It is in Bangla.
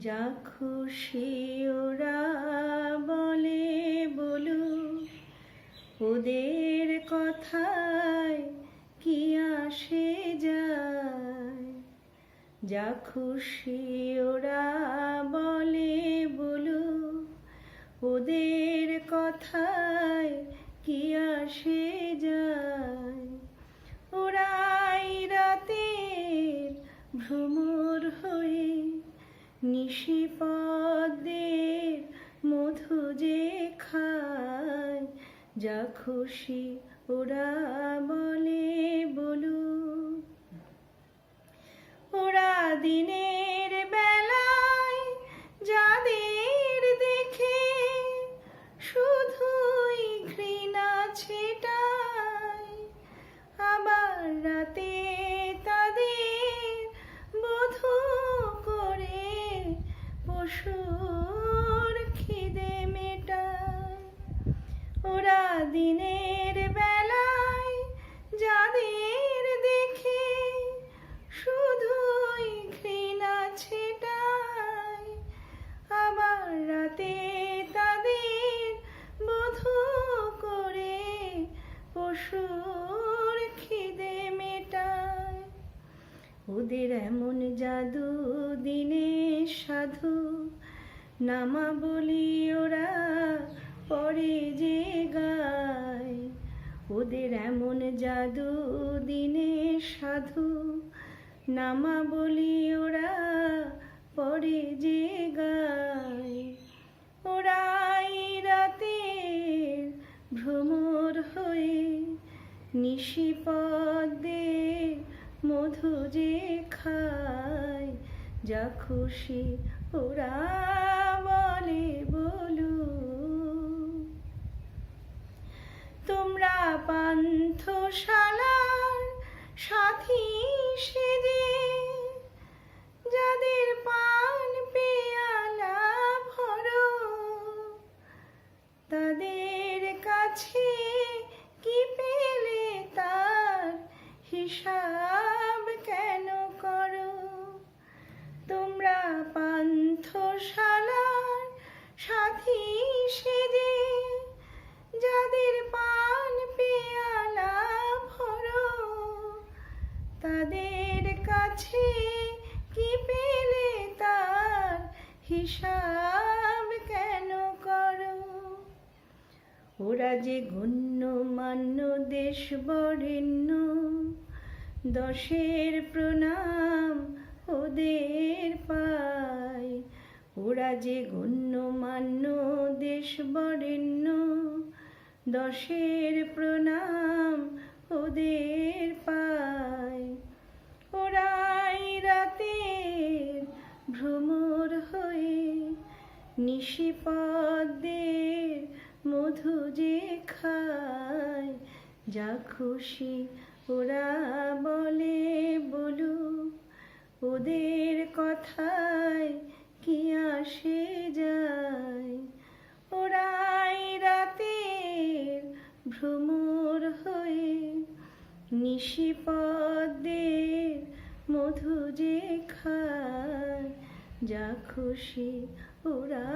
যা খুশি ওরা বলে বলু, ওদের কথায় কি আসে যায়? যা খুশি ওরা বলে বলু, ওদের কথায় কি আসে যায়? খুশি ওরা বলে বলু ওরা দিনের দিনের বেলায় যাদের দেখে শুধুই ঘৃণা ছেটায়, আবার রাতে তাদের বধূ করে পশুর খিদে মেটায়। ওদের এমন জাদু দিনে সাধু নামা বলি ওরা সাধু নামা বলি ওরা পরে যে গায়। ওরাই রাতের ভ্রমর হয়ে নিশিপদের মধু যে খায়। যা খুশি ওরা বলু সাথী সেজে যাদের পান পেয়ালা ভরো তাদের কাছে কি পেলে তার হিসাব? হিসাব কেন করো? ওরা যে গণ্য মান্য, দেশ বরেণ্য, দশের প্রণাম ওদের পায়। ওরা যে গণ্য মান্য, দেশ বরেণ্য, দশের প্রণাম ওদের নিশিপদের মধু যে খায়, যা খুশি ওরা বলে, বলু, ওদের কথায় কি আসে যায়? ওরাই রাতের ভ্রমর হয়ে নিশিপদের মধু যে খায় যা খুশি ওরা